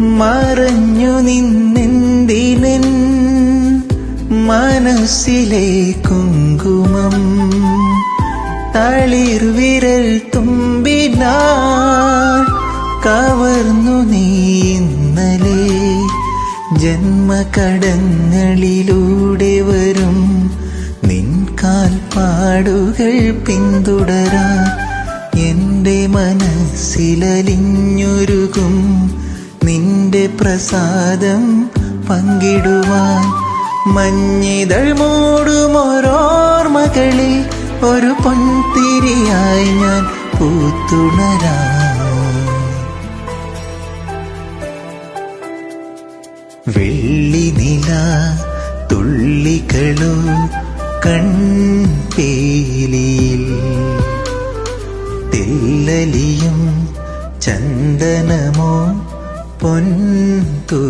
മറഞ്ഞു നിന്നെന്തിനൻ മനസ്സിലെ കുങ്കുമം തളിർവിരൽ തുമ്പിനാൾ കവർന്നു നീ ഇന്നലെ. ജന്മകടങ്ങളിലൂടെ വരും നിൻ കാൽപ്പാടുകൾ പിന്തുടരാ എന്റെ മനസ്സിലലിഞ്ഞൊരുകും നിന്റെ പ്രസാദം പങ്കിടുവാൻ മഞ്ഞിതൾ മൂടുമോരോർമകളിൽ ഒരു പൊൻതിരിയായി ഞാൻ പൂത്തുണരാ. വെള്ളി നില തുള്ളികളോ കൺപേലിയിൽ തെല്ലലിയും ചന്ദനമോ പൊൻതൂവലിൽ